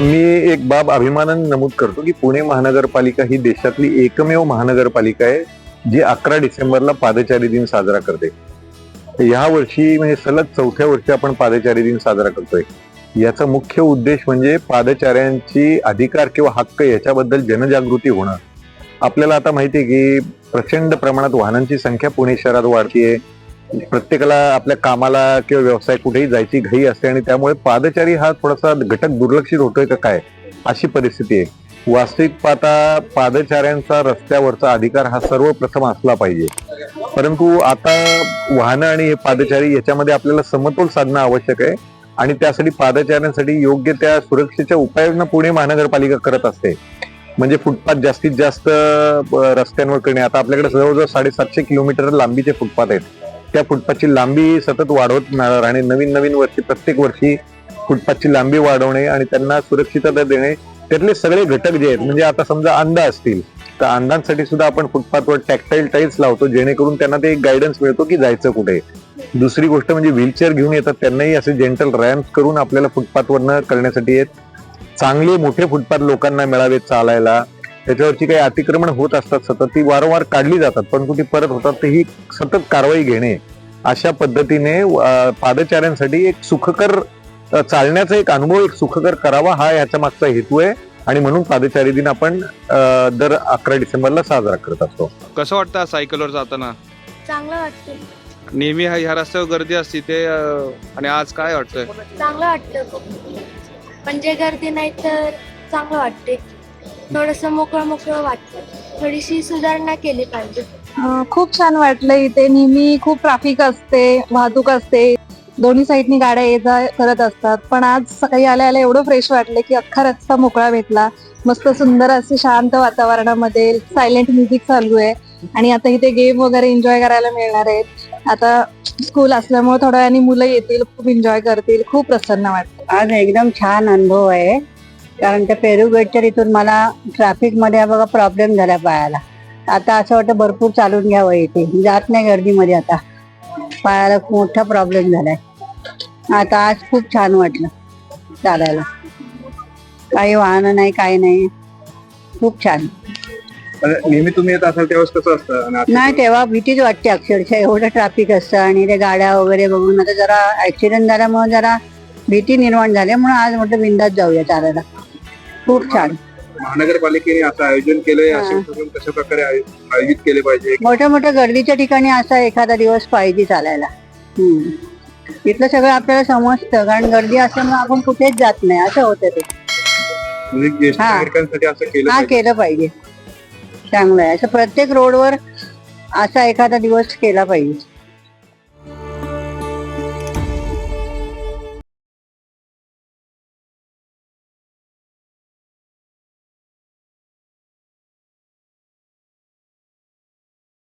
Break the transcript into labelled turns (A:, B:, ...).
A: मी एक बाब अभिमानाने नमूद करतो की पुणे महानगरपालिका ही देशातली एकमेव महानगरपालिका आहे जी अकरा डिसेंबरला पादचारी दिन साजरा करते. या वर्षी म्हणजे सलग चौथ्या वर्षी आपण पादचारी दिन साजरा करतोय. याचा मुख्य उद्देश म्हणजे पादचाऱ्यांची अधिकार किंवा हक्क याच्याबद्दल जनजागृती होणं. आपल्याला आता माहिती आहे की प्रचंड प्रमाणात वाहनांची संख्या पुणे शहरात वाढतीये. प्रत्येकाला आपल्या कामाला किंवा व्यवसाय कुठेही जायची घाई असते आणि त्यामुळे पादचारी हा थोडासा घटक दुर्लक्षित होतोय का काय अशी परिस्थिती आहे. वास्तविक पाहता पादचाऱ्यांचा रस्त्यावरचा अधिकार हा सर्वप्रथम असला पाहिजे. परंतु आता वाहनं आणि हे पादचारी याच्यामध्ये आपल्याला समतोल साधणं आवश्यक आहे आणि त्यासाठी पादचाऱ्यांसाठी योग्य त्या सुरक्षेच्या उपाययोजना पुणे महानगरपालिका करत असते. म्हणजे फुटपाथ जास्तीत जास्त रस्त्यांवर करणे. आता आपल्याकडे जवळजवळ साडेसातशे किलोमीटर लांबीचे फुटपाथ आहेत. त्या फुटपाथची लांबी सतत वाढवत राहणार आणि नवीन नवीन वर्षी प्रत्येक वर्षी फुटपाथची लांबी वाढवणे आणि त्यांना सुरक्षितता देणे त्यातले सगळे घटक जे आहेत म्हणजे आता समजा अंधा असतील तर अंधांसाठी सुद्धा आपण फुटपाथवर टॅक्टाईल टाईल्स लावतो जेणेकरून त्यांना ते एक गायडन्स मिळतो की जायचं कुठे. दुसरी गोष्ट म्हणजे व्हीलचेअर घेऊन येतात त्यांनाही असे जेंटल रॅम्प करून आपल्याला फुटपाथवरनं करण्यासाठी आहेत. चांगले मोठे फुटपाथ लोकांना मिळावेत चालायला. त्याच्यावरची काही अतिक्रमण होत असतात सतत ती वारंवार काढली जातात परंतु ती परत होतात तर ही सतत कारवाई घेणे अशा पद्धतीने पादचाऱ्यांसाठी एक सुखकर चालण्याचा एक अनुभव एक सुखकर करावा हा याच्या मागचा हेतू आहे. आणि म्हणून पादचारी दिन आपण दर अकरा डिसेंबरला साजरा करत असतो.
B: कसं वाटतं सायकलवर जाताना?
C: चांगलं वाटतं.
B: नेहमी ह्या ह्या रस्त्यावर गर्दी असते ते आणि आज काय वाटतंय?
C: चांगलं वाटतं म्हणजे गर्दी नाही तर चांगलं वाटते थोडस मोकळं मोकळं वाटतं. थोडीशी सुधारणा केली पाहिजे.
D: खूप छान वाटलं इथे. नेहमी खूप ट्रॅफिक असते वाहतूक असते. दोन्ही साईडनी गाड्या ये जा करत असतात. पण आज सकाळी आल्या आल्या एवढं फ्रेश वाटलं की अख्खा रस्ता मोकळा भेटला. मस्त सुंदर असे शांत वातावरणामध्ये सायलेंट म्युझिक चालू आहे. आणि आता इथे गेम वगैरे एन्जॉय करायला मिळणार आहेत. आता स्कूल असल्यामुळे थोड्या वेळाने मुलं येतील खूप एन्जॉय करतील खूप प्रसन्न वाटतं.
E: आज एकदम छान अनुभव आहे. कारण त्या पेरूगडच्या इथून. मला ट्रॅफिकमध्ये बघा प्रॉब्लेम झाला पायाला. आता असं वाटतं भरपूर चालून घ्यावं इथे. जात नाही गर्दीमध्ये आता. पायाला खूप मोठा प्रॉब्लेम झालाय. आता आज खूप छान वाटलं चालायला. काही वाहन नाही काही नाही. खूप छान.
B: नेहमी तुम्ही येत असाल तेव्हा कसं असतं?
E: नाही तेव्हा भीतीच वाटते अक्षरशः. एवढं ट्रॅफिक असतं आणि ते गाड्या वगैरे बघून. आता जरा ऍक्सिडेंट झाल्यामुळे जरा भीती निर्माण झाली म्हणून आज म्हटलं बिंदात जाऊया चालायला. खूप छान
B: महानगरपालिकेने असं आयोजन केलंय. असे उपक्रम कशा प्रकारे आयो- आयोजित केले पाहिजे
E: मोठ्या मोठ्या गर्दीच्या ठिकाणी असा एखादा दिवस पाहिजे चालायला हम्म. तिथलं सगळं आपल्याला समजतं कारण गर्दी असल्यामुळे आपण कुठेच जात नाही असं होतं ते
B: म्हणजे ज्येष्ठ
E: हा.
B: नागरिकांसाठी असं केलं
E: हा
B: पाहिजे.
E: केलं पाहिजे चांगलं आहे असं प्रत्येक रोडवर असा एखादा दिवस केला पाहिजे